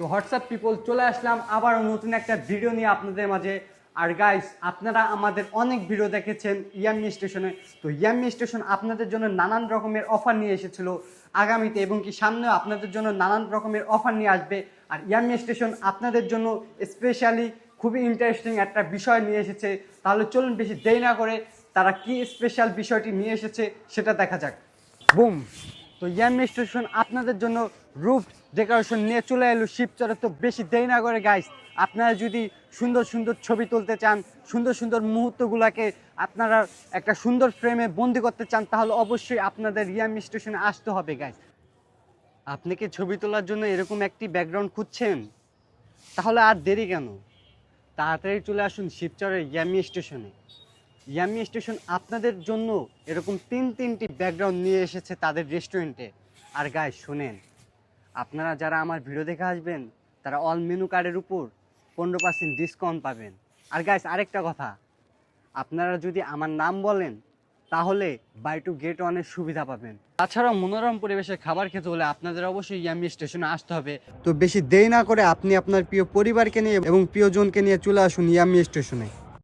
তো WhatsApp people চলে আসলাম, আবারও নতুন একটা ভিডিও নিয়ে আপনাদের মাঝে। আর গাইস আপনারা আমাদের অনেক ভিডিও দেখেছেন ইয়ামি স্টেশনে। তো ইয়ামি স্টেশন আপনাদের জন্য নানান রকমের অফার নিয়ে এসেছিল আগামীতে এবং কি সামনেও আপনাদের জন্য নানান রকমের অফার নিয়ে আসবে। আর ইয়াম্মি স্টেশন আপনাদের জন্য স্পেশালি খুবই ইন্টারেস্টিং একটা বিষয় নিয়ে এসেছে। তাহলে চলুন বেশি দেরি না করে তারা কি স্পেশাল বিষয়টি নিয়ে এসেছে সেটা দেখা যাক। বুম তো ইয়ামি স্টেশন আপনাদের জন্য রুফ ডেকোরেশন নিয়ে চলে এলো শিবচরে। তো বেশি দেরি না করে গাইস আপনারা যদি সুন্দর সুন্দর ছবি তুলতে চান, সুন্দর সুন্দর মুহূর্তগুলোকে আপনারা একটা সুন্দর ফ্রেমে বন্দি করতে চান, তাহলে অবশ্যই আপনাদের ইয়ামি স্টেশনে আসতে হবে গাইস আপনি কি ছবি তোলার জন্য এরকম একটি ব্যাকগ্রাউন্ড খুঁজছেন? তাহলে আর দেরি কেন? তাড়াতাড়ি চলে আসুন শিবচরের ইয়ামি স্টেশনে। ইয়ামি স্টেশন আপনাদের জন্য এরকম তিন তিনটি ব্যাকগ্রাউন্ড নিয়ে এসেছে তাদের রেস্টুরেন্টে আর গায়ে শোনেন, আপনারা যারা আমার ভিডিও দেখে আসবেন, তারা অল মেনু কার্ডের উপর পনেরো পার্সেন্ট ডিসকাউন্ট পাবেন। আর গাইস আরেকটা কথা, আপনারা যদি আমার নাম বলেন, তাহলে বাই টু গেট ওয়ানের সুবিধা পাবেন। তাছাড়াও মনোরম পরিবেশে খাবার খেতে হলে আপনাদের অবশ্যই ইয়ামি স্টেশনে আসতে হবে। তো বেশি দেরি না করে আপনি আপনার প্রিয় পরিবারকে নিয়ে এবং প্রিয়জনকে নিয়ে চলে আসুন ইয়ামি স্টেশনে।